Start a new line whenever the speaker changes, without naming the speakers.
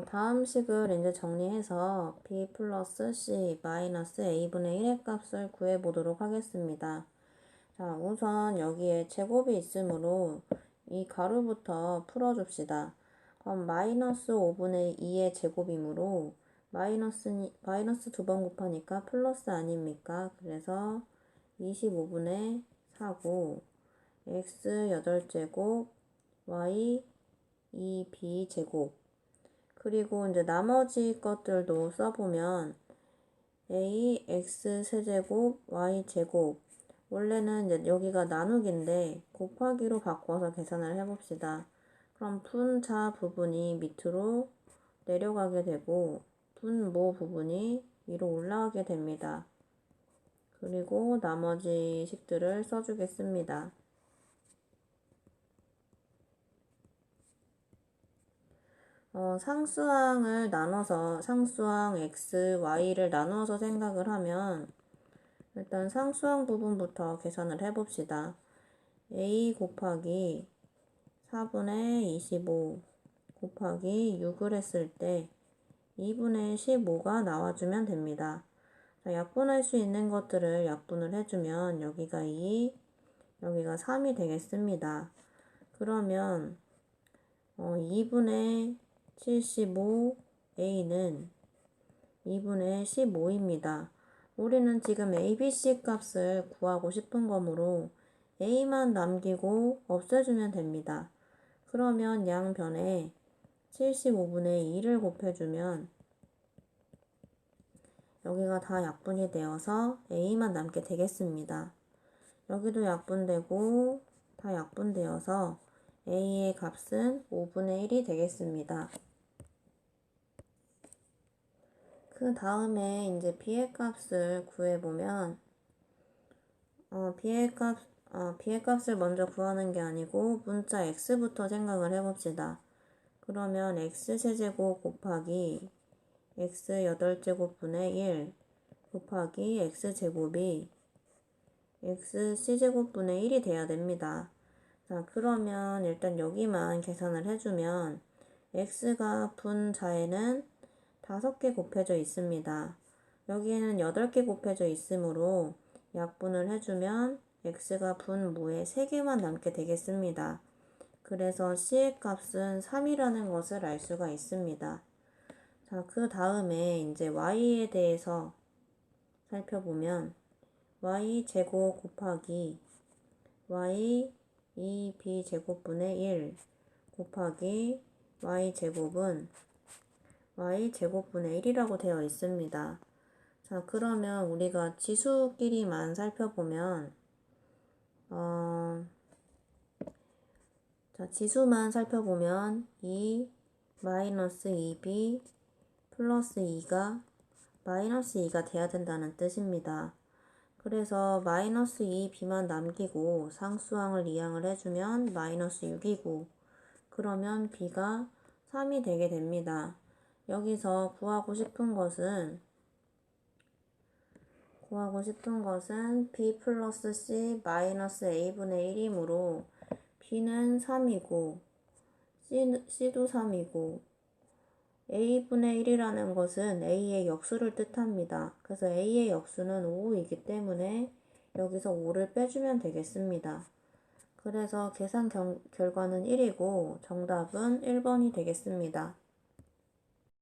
어, 다음 식을 이제 정리해서 b 플러스 c 마이너스 a분의 1의 값을 구해보도록 하겠습니다. 자, 우선 여기에 제곱이 있으므로 이 가루부터 풀어줍시다. 그럼 마이너스 5분의 2의 제곱이므로 마이너스, 마이너스 두 번 곱하니까 플러스 아닙니까? 그래서 25분의 4고 x 8제곱 y 2b 제곱 그리고 이제 나머지 것들도 써보면 a x 세제곱 y 제곱 원래는 이제 여기가 나누기인데 곱하기로 바꿔서 계산을 해봅시다. 그럼 분자 부분이 밑으로 내려가게 되고 분모 부분이 위로 올라가게 됩니다. 그리고 나머지 식들을 써주겠습니다. 어, 상수항을 나눠서 상수항 x, y를 나누어서 생각을 하면 일단 상수항 부분부터 계산을 해봅시다. a 곱하기 4분의 25 곱하기 6을 했을 때 2분의 15가 나와주면 됩니다. 자, 약분할 수 있는 것들을 약분을 해주면 여기가 2, 여기가 3이 되겠습니다. 그러면 어, 2분의 75a는 2분의 15입니다. 우리는 지금 ABC 값을 구하고 싶은 거므로 a만 남기고 없애주면 됩니다. 그러면 양변에 75분의 2를 곱해주면 여기가 다 약분이 되어서 a만 남게 되겠습니다. 여기도 약분되고 다 약분되어서 a의 값은 5분의 1이 되겠습니다. 그 다음에 이제 b의 값을 구해보면 어, b의 값 어, b의 값을 먼저 구하는 게 아니고 문자 x부터 생각을 해봅시다. 그러면 x 세제곱 곱하기 x 8제곱분의 1 곱하기 x 제곱이 x c제곱분의 1이 돼야 됩니다. 자, 그러면 일단 여기만 계산을 해주면 x가 분자에는 5개 곱해져 있습니다. 여기에는 8개 곱해져 있으므로 약분을 해주면 x가 분무에 3개만 남게 되겠습니다. 그래서 c의 값은 3이라는 것을 알 수가 있습니다. 자, 그 다음에 이제 y에 대해서 살펴보면 y 제곱 곱하기 y 2b 제곱분의 1 곱하기 y 제곱은 y 제곱분의 1이라고 되어 있습니다. 자, 그러면 우리가 지수끼리만 살펴보면, 어, 자, 지수만 살펴보면 2 마이너스 2b 플러스 2가 마이너스 2가 돼야 된다는 뜻입니다. 그래서 마이너스 2b만 남기고 상수항을 이항을 해주면 마이너스 6이고 그러면 b가 3이 되게 됩니다. 여기서 구하고 싶은 것은 구하고 싶은 것은 b 플러스 c 마이너스 a분의 1이므로 b는 3이고 c, c도 3이고 a분의 1이라는 것은 a의 역수를 뜻합니다. 그래서 a의 역수는 5이기 때문에 여기서 5를 빼주면 되겠습니다. 그래서 계산 결과는 1이고 정답은 1번이 되겠습니다.